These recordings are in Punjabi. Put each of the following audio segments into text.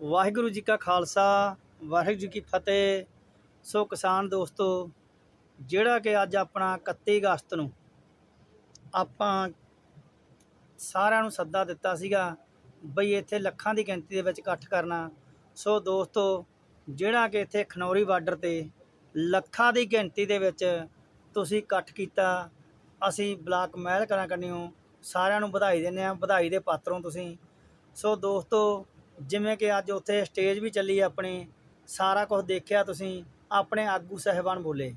ਵਾਹਿਗੁਰੂ ਜੀ ਕਾ ਖਾਲਸਾ, ਵਾਹਿਗੁਰੂ ਜੀ ਕੀ ਫਤਿਹ। ਸੋ ਕਿਸਾਨ ਦੋਸਤੋ, ਜਿਹੜਾ ਕਿ ਅੱਜ ਆਪਣਾ 31 ਅਗਸਤ ਨੂੰ ਆਪਾਂ ਸਾਰਿਆਂ ਨੂੰ ਸੱਦਾ ਦਿੱਤਾ ਸੀਗਾ ਬਈ ਇੱਥੇ ਲੱਖਾਂ ਦੀ ਗਿਣਤੀ ਦੇ ਵਿੱਚ ਇਕੱਠ ਕਰਨਾ। ਸੋ ਦੋਸਤੋ, ਜਿਹੜਾ ਕਿ ਇੱਥੇ ਖਨੌਰੀ ਬਾਰਡਰ ਤੇ ਲੱਖਾਂ ਦੀ ਗਿਣਤੀ ਦੇ ਵਿੱਚ ਤੁਸੀਂ ਇਕੱਠ ਕੀਤਾ, ਅਸੀਂ ਬਲਾਕ ਮਹਿਲ ਕਰਾਂ ਕੰਨਿਓ ਸਾਰਿਆਂ ਨੂੰ ਵਧਾਈ ਦਿੰਦੇ ਹਾਂ, ਵਧਾਈ ਦੇ ਪਾਤਰੋਂ ਤੁਸੀਂ। ਸੋ ਦੋਸਤੋ ਜਿਵੇਂ ਕਿ ਅੱਜ ਉੱਥੇ ਸਟੇਜ ਵੀ ਚੱਲੀ ਆਪਣੀ, ਸਾਰਾ ਕੁਝ ਦੇਖਿਆ ਤੁਸੀਂ, ਆਪਣੇ ਆਗੂ ਸਹਿਬਾਨ ਬੋਲੇ।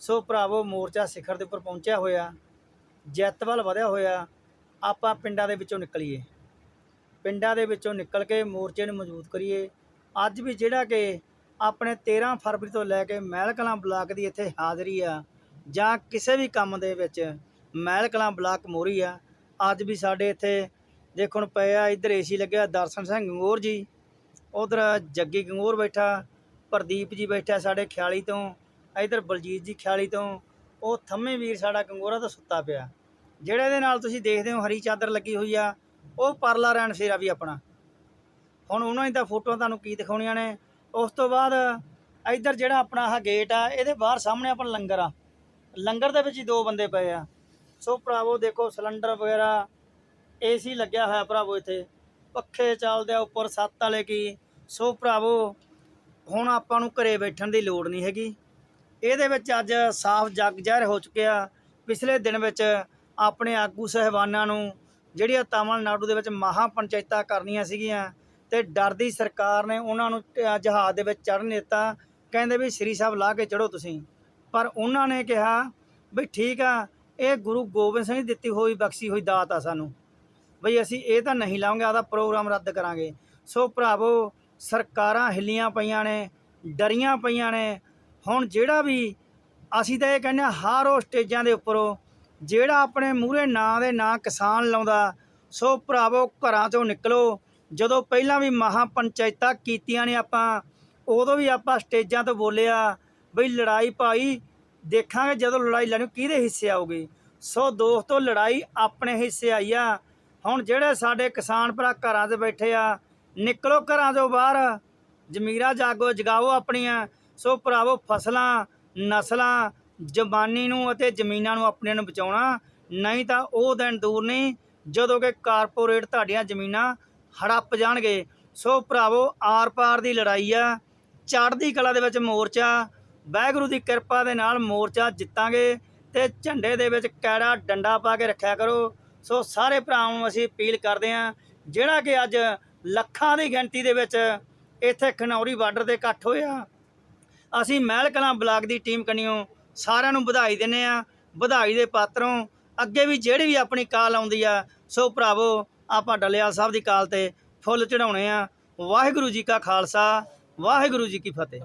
ਸੋ ਭਰਾਵੋ, ਮੋਰਚਾ ਸਿਖਰ ਦੇ ਉੱਪਰ ਪਹੁੰਚਿਆ ਹੋਇਆ ਜਿੱਤ ਵੱਲ ਵਧਿਆ ਹੋਇਆ, ਆਪਾਂ ਪਿੰਡਾਂ ਦੇ ਵਿੱਚੋਂ ਨਿਕਲੀਏ। ਪਿੰਡਾਂ ਦੇ ਵਿੱਚੋਂ ਨਿਕਲ ਕੇ ਮੋਰਚੇ ਨੂੰ ਮਜ਼ਬੂਤ ਕਰੀਏ। ਅੱਜ ਵੀ ਜਿਹੜਾ ਕਿ ਆਪਣੇ 13 ਫਰਵਰੀ ਤੋਂ ਲੈ ਕੇ ਮਹਿਲ ਕਲਾਂ ਬਲਾਕ ਦੀ ਇੱਥੇ ਹਾਜ਼ਰੀ ਆ, ਜਾਂ ਕਿਸੇ ਵੀ ਕੰਮ ਦੇ ਵਿੱਚ ਮਹਿਲ ਕਲਾਂ ਬਲਾਕ ਮੋਰੀ ਆ, ਅੱਜ ਵੀ ਸਾਡੇ ਇੱਥੇ ਦੇਖੋ ਹੁਣ ਪਿਆ ਇੱਧਰ ਏਸੀ ਲੱਗਿਆ ਦਰਸ਼ਨ ਸਿੰਘ ਗੰਗੋਰ ਜੀ, ਉਧਰ ਜੱਗੀ ਗੰਗੋਰ ਬੈਠਾ, ਪ੍ਰਦੀਪ ਜੀ ਬੈਠਾ ਸਾਡੇ ਖਿਆਲੀ ਤੋਂ, ਇੱਧਰ ਬਲਜੀਤ ਜੀ ਖਿਆਲੀ ਤੋਂ, ਉਹ ਥੰਮੇ ਵੀਰ ਸਾਡਾ ਗੰਗੋਰਾ ਤੋਂ ਸੁੱਤਾ ਪਿਆ। ਜਿਹੜੇ ਦੇ ਨਾਲ ਤੁਸੀਂ ਦੇਖਦੇ ਹੋ ਹਰੀ ਚਾਦਰ ਲੱਗੀ ਹੋਈ ਆ, ਉਹ ਪਰਲਾ ਰੈਣ ਸ਼ੇਰਾ ਵੀ ਆਪਣਾ। ਹੁਣ ਉਹਨਾਂ ਦੀ ਤਾਂ ਫੋਟੋਆਂ ਤੁਹਾਨੂੰ ਕੀ ਦਿਖਾਉਣੀਆਂ ਨੇ, ਉਸ ਤੋਂ ਬਾਅਦ ਇੱਧਰ ਜਿਹੜਾ ਆਪਣਾ ਆਹ ਗੇਟ ਆ, ਇਹਦੇ ਬਾਹਰ ਸਾਹਮਣੇ ਆਪਣਾ ਲੰਗਰ ਆ। ਲੰਗਰ ਦੇ ਵਿੱਚ ਹੀ ਦੋ ਬੰਦੇ ਪਏ ਆ। ਸੋ ਭਰਾਵੋ ਦੇਖੋ ਸਿਲੰਡਰ ਵਗੈਰਾ ਏਸੀ ਲੱਗਿਆ ਹੋਇਆ ਭਰਾਵੋ ਇੱਥੇ। ਪੱਖੇ ਚੱਲਦੇ ਆ ਉੱਪਰ ਸੱਤ ਵਾਲੇ ਕੀ। ਸੋ ਭਰਾਵੋ, ਹੁਣ ਆਪਾਂ ਨੂੰ ਘਰੇ ਬੈਠਣ ਦੀ ਲੋੜ ਨਹੀਂ ਹੈਗੀ। ਇਹਦੇ ਵਿੱਚ ਅੱਜ ਸਾਫ਼ ਜਗ ਜ਼ਾਹਿਰ ਹੋ ਚੁੱਕਿਆ। ਪਿਛਲੇ ਦਿਨ ਵਿੱਚ ਆਪਣੇ ਆਗੂ ਸਹਿਬਾਨਾਂ ਨੂੰ ਜਿਹੜੀਆਂ ਤਾਮਿਲਨਾਡੂ ਦੇ ਵਿੱਚ ਮਹਾ ਪੰਚਾਇਤਾਂ ਕਰਨੀਆਂ ਸੀਗੀਆਂ ਤੇ ਡਰਦੀ ਸਰਕਾਰ ਨੇ ਉਹਨਾਂ ਨੂੰ ਜਹਾਜ਼ ਦੇ ਵਿੱਚ ਚੜ੍ਹਨ ਦਿੱਤਾ। ਕਹਿੰਦੇ ਵੀ ਸ੍ਰੀ ਸਾਹਿਬ ਲਾ ਕੇ ਚੜੋ ਤੁਸੀਂ। ਪਰ ਉਹਨਾਂ ਨੇ ਕਿਹਾ ਵੀ ਠੀਕ ਆ, ਇਹ ਗੁਰੂ ਗੋਬਿੰਦ ਸਿੰਘ ਦਿੱਤੀ ਹੋਈ ਬਖਸ਼ੀ ਹੋਈ ਦਾਤ ਆ ਸਾਨੂੰ। ਬਈ ਅਸੀਂ ਇਹ ਤਾਂ ਨਹੀਂ ਲਾਵਾਂਗੇ ਆਦਾ ਪ੍ਰੋਗਰਾਮ ਰੱਦ ਕਰਾਂਗੇ। ਸੋ ਭਰਾਵੋ, ਸਰਕਾਰਾਂ ਹਿੱਲੀਆਂ ਪਈਆਂ ਨੇ, ਡਰੀਆਂ ਪਈਆਂ ਨੇ। ਹੁਣ ਜਿਹੜਾ ਵੀ ਅਸੀਂ ਤਾਂ ਇਹ ਕਹਿੰਦੇ ਹਾਂ, ਹਰ ਉਹ ਸਟੇਜਾਂ ਦੇ ਉੱਪਰੋਂ। ਜਿਹੜਾ ਆਪਣੇ ਮੂਹਰੇ ਨਾਂ ਦੇ ਨਾਂ ਕਿਸਾਨ ਲਾਉਂਦਾ, ਸੋ ਭਰਾਵੋ, ਘਰਾਂ ਤੋਂ ਨਿਕਲੋ। ਜਦੋਂ ਪਹਿਲਾਂ ਵੀ ਮਹਾ ਪੰਚਾਇਤਾਂ ਕੀਤੀਆਂ ਨੇ ਆਪਾਂ, ਉਦੋਂ ਵੀ ਆਪਾਂ ਸਟੇਜਾਂ ਤੋਂ ਬੋਲਿਆ, ਬਈ ਲੜਾਈ ਭਾਈ ਦੇਖਾਂਗੇ ਜਦੋਂ ਲੜਾਈ ਲੜਨੀ ਕਿਹਦੇ ਹਿੱਸੇ ਆਊਗੀ। ਸੋ ਦੋਸਤੋ, ਲੜਾਈ ਆਪਣੇ ਹਿੱਸੇ ਆਈ ਆ। ਹੁਣ ਜਿਹੜੇ ਸਾਡੇ ਕਿਸਾਨ ਭਰਾ ਘਰਾਂ 'ਚ ਬੈਠੇ ਆ, ਨਿਕਲੋ ਘਰਾਂ ਤੋਂ ਬਾਹਰ, ਜ਼ਮੀਰਾਂ ਜਾਗੋ ਜਗਾਓ ਆਪਣੀਆਂ, ਸੋ ਭਰਾਵੋ ਫਸਲਾਂ, ਨਸਲਾਂ, ਜ਼ਬਾਨੀ ਨੂੰ ਅਤੇ ਜ਼ਮੀਨਾਂ ਨੂੰ ਆਪਣੀਆਂ ਨੂੰ ਬਚਾਉਣਾ, ਨਹੀਂ ਤਾਂ ਉਹ ਦਿਨ ਦੂਰ ਨਹੀਂ, ਜਦੋਂ ਕਿ ਕਾਰਪੋਰੇਟ ਤੁਹਾਡੀਆਂ ਜ਼ਮੀਨਾਂ ਹੜੱਪ ਜਾਣਗੇ। ਸੋ ਭਰਾਵੋ ਆਰ-ਪਾਰ ਦੀ ਲੜਾਈ ਆ, ਚੜ੍ਹਦੀ ਕਲਾ ਦੇ ਵਿੱਚ ਮੋਰਚਾ, ਵਾਹਿਗੁਰੂ ਦੀ ਕਿਰਪਾ ਦੇ ਨਾਲ ਮੋਰਚਾ ਜਿੱਤਾਂਗੇ ਤੇ ਝੰਡੇ ਦੇ ਵਿੱਚ ਕੈੜਾ ਡੰਡਾ ਪਾ ਕੇ ਰੱਖਿਆ ਕਰੋ। ਸੋ ਸਾਰੇ ਭਰਾਵਾਂ ਨੂੰ ਅਸੀਂ ਅਪੀਲ ਕਰਦੇ ਹਾਂ, ਜਿਹੜਾ ਕਿ ਅੱਜ ਲੱਖਾਂ ਦੀ ਗਿਣਤੀ ਦੇ ਵਿੱਚ ਇੱਥੇ ਖਨੌਰੀ ਬਾਰਡਰ ਤੇ ਇਕੱਠ ਹੋਇਆ ਅਸੀਂ ਮਹਿਲ ਕਲਾਂ ਬਲਾਕ ਦੀ ਟੀਮ ਕਨੀਓ ਸਾਰਿਆਂ ਨੂੰ ਵਧਾਈ ਦਿੰਨੇ ਆ ਵਧਾਈ ਦੇ ਪਾਤਰੋਂ, ਅੱਗੇ ਵੀ ਜਿਹੜੀ ਵੀ ਆਪਣੀ ਕਾਲ ਆਉਂਦੀ ਆ, ਸੋ ਭਰਾਵੋ, ਆਪਾਂ ਡਲਿਆਲ ਸਾਹਿਬ ਦੀ ਕਾਲ ਤੇ ਫੁੱਲ ਚੜਾਉਣੇ ਆ। ਵਾਹਿਗੁਰੂ ਜੀ ਕਾ ਖਾਲਸਾ, ਵਾਹਿਗੁਰੂ ਜੀ ਕੀ ਫਤਿਹ।